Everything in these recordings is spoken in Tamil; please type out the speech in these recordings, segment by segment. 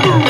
ஐயா சொல்றா,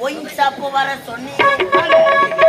ஒயின் ஷாப்பு வர சொன்னீங்க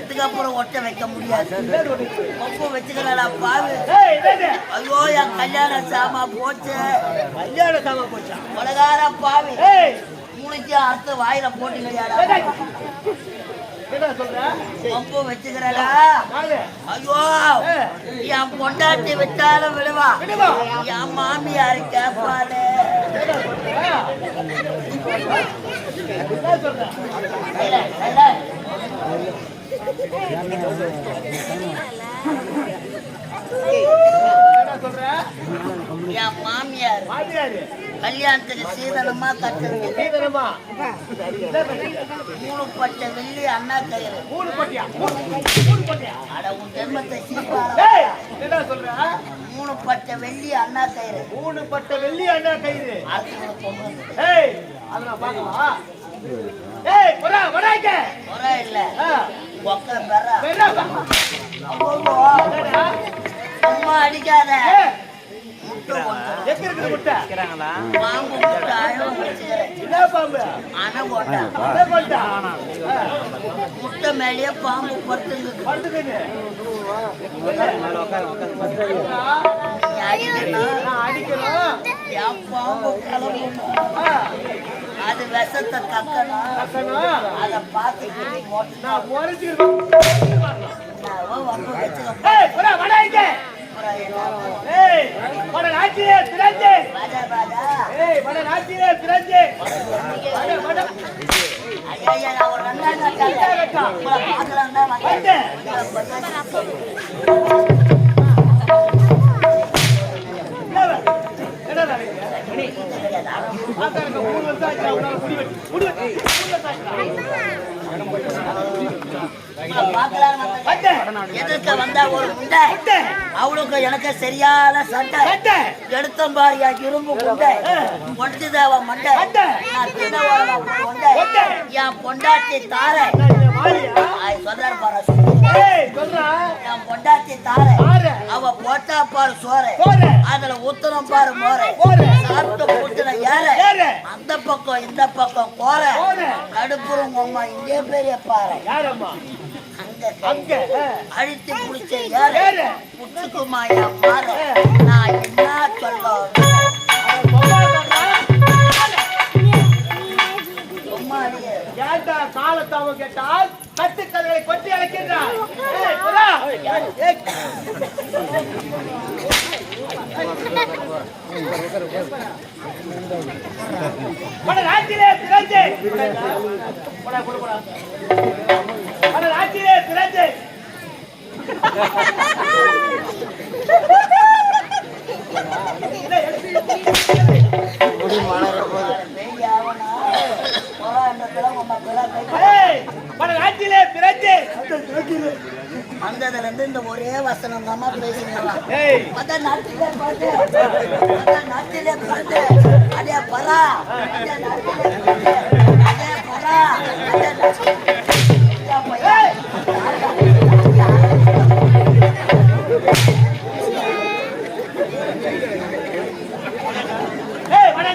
இதுக்கப்புறம் ஒட்ட வைக்க முடியாது. பாவு ஏய் என்னது ஐயோ என் கல்யாண சாமா போச்சு. கல்யாண சாமா போச்சா உலகார பாவி. மூளைக்கு அறுத்து வாயில என்ன சொல்ற ஒப்பு வச்சுக்கிறடா. ஐயோ. என் பொண்டாட்டி விட்டாலும் விடுவா. விடுவா. என் மாமியாரு கேட்பாளே என்ன சொல்ற? என் மாமியார் மாமியாரு கல்யாணத்துக்கு சீதனமா கட்டுறது சீதனமா? மூணு பட்டை வெள்ளி அண்ணா கயிறு. மூணு பட்டியா மூணு பட்டியா அட உன் ஜென்மத்தை சீப்பார ஏய் என்ன சொல்ற மூணு பட்டை வெள்ளி அண்ணா கயிறு. மூணு பட்ட வெள்ளி அண்ணா கயிறு அடுத்து பொண்ணு ஏய் அத நான் அடிக்காத. முட்டை மேலேயே பாம்பு அடிக்கணும். ஆ, அது விஷத்தை கக்கணும். அதை பார்த்துட்டு நீ நடக்குது? ஆத்தாளுக்கு எதிர்க்க வந்தா ஒரு முண்டை. அவளுக்கு எனக்கு சரியான சண்டை சட்டை. எடுத்தம் பாரியா இரும்பு குண்டை ஒட்டு தேவ மண்டை. என் பொண்டாட்டி தாரை சொல்றாரு பாரு. என் பொண்டாட்டி தாரை. அவ போட்டா பாரு சோறு. அதுல ஊத்தனம் பாரு மோரை. சாப்பிட்டு ஊத்துன ஏற. அந்த பக்கம் இந்த பக்கம் கோர. கடுப்புறம் அம்மா இங்கே பெரிய பாறை? அங்க. அழித்து பிடிச்ச. புச்சுக்குமா என் பாறை நான் என்ன சொல்ல அவன் பொம்மாட்டானா? சும்மா அடியே. ஏன்டா காலத்தாமம் கேட்டால் கட்டுக்கதைகளை கொட்டி அழைக்கின்றார். ஏய். வட நாட்டிலே திரஞ்சு போடா, போடா, போடா. வட நாட்டிலே திரஞ்சு பேய் ஆவனா? போடா, இந்த பிள்ளை உம்மை பிள்ளை கை- ஏய், வட நாட்டிலே திரஞ்சு வந்ததுல இருந்து இந்த ஒரே வசனம் ஏய் மத்த நாட்டிலே பாட்டு மத்த நாட்டிலே பாட்டு அதே பரா அதே நாட்டிலே அதே பரா அதே நாட்டிலே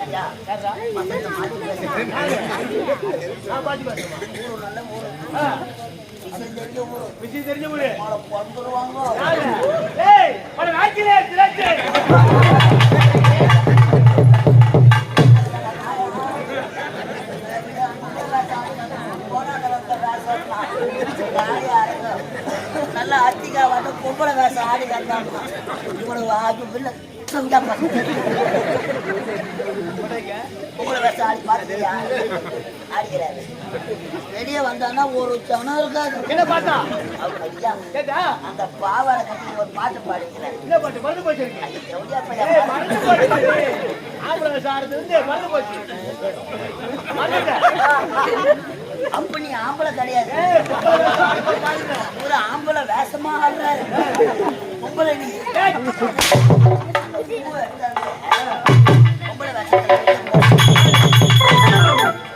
வணக்கம் தெரிஞ்ச ஊரு. நல்லா அத்திகா வந்து பொம்பளை வேஷம் ஆடி கண்டாங்க இவ்வளவு ஆகும் பிள்ளை. இந்தா பாரு. உங்களை வச்சு ஆடி ஆடிக்கிறாரு. வெளியே வந்தான்னா ஒரு சனம் இருக்காது என்ன பார்த்தா ஐயா அந்த பாவாடை கட்டி ஒரு பாட்டு பாடிக்கிறார் என்ன பாட்டு மறந்து போச்சு ஆம்பளை ஆம்பளை கிடையாது ஒரு ஆம்பளை வேஷமா ஆடுறாரு பொம்பளை நீ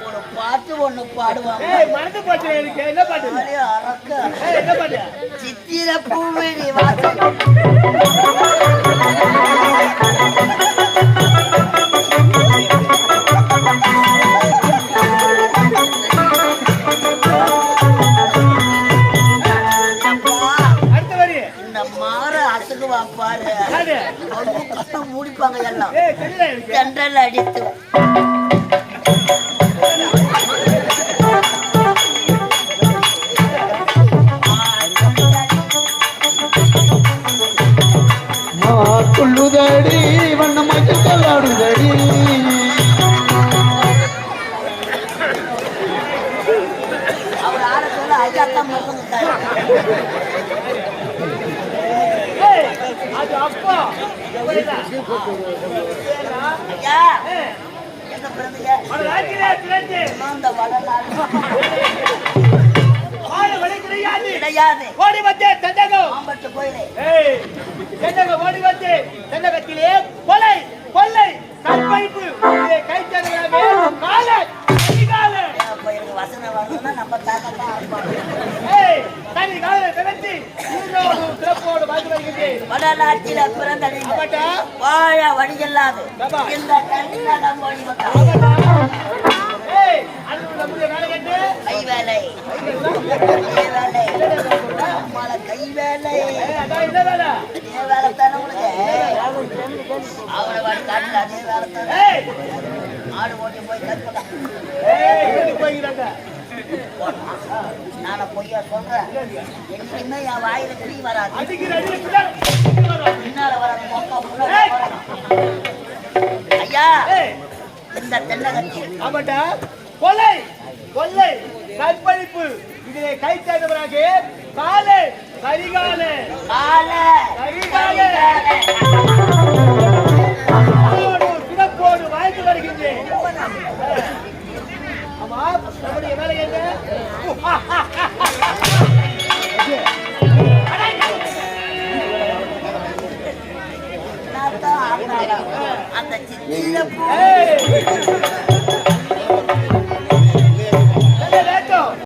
ஒரு பாட்டு? ஒண்ணு பாடுவாங்க என்ன பாட்டு? சித்திர பூவிழி வாசல். கிடையாது. கிடையாது ஓடி வந்தே தந்தகம் மாம்பட்டு கோயிலே ஏய், தென்னக ஓடி வந்து தென்னகத்திலே கொலை கொள்ளை கற்பழிப்பு இதை கைத்தறியாமே காலை அதிகாலை அப்ப எனக்கு வசனம் வரணும்னா நம்ம தாத்தா தான் வடநாட்டில பிறந்த நீங்கள் வாழ வழியில்லாது. இந்த கண்ணடம் மொழி அது நம்முடைய வேலை தானே உனக்கு? அவரை வாடி காட்டுல அதே வேலை தானே ஆடு ஓட்டி போய் போய்கிறாங்க நான பொய்யா சொல்றேன் என்னைக்குமே என் வாயில கிளி வராது பின்னால வராது முன்னால வரணும். ஐயா இந்த தென்னகத்தி ஆமாட்டா கொலை கொள்ளை கற்பழிப்பு. இதிலே கை சேர்ந்தவராக காலை கரிகாலை. கால கரிகாலை. நீங்க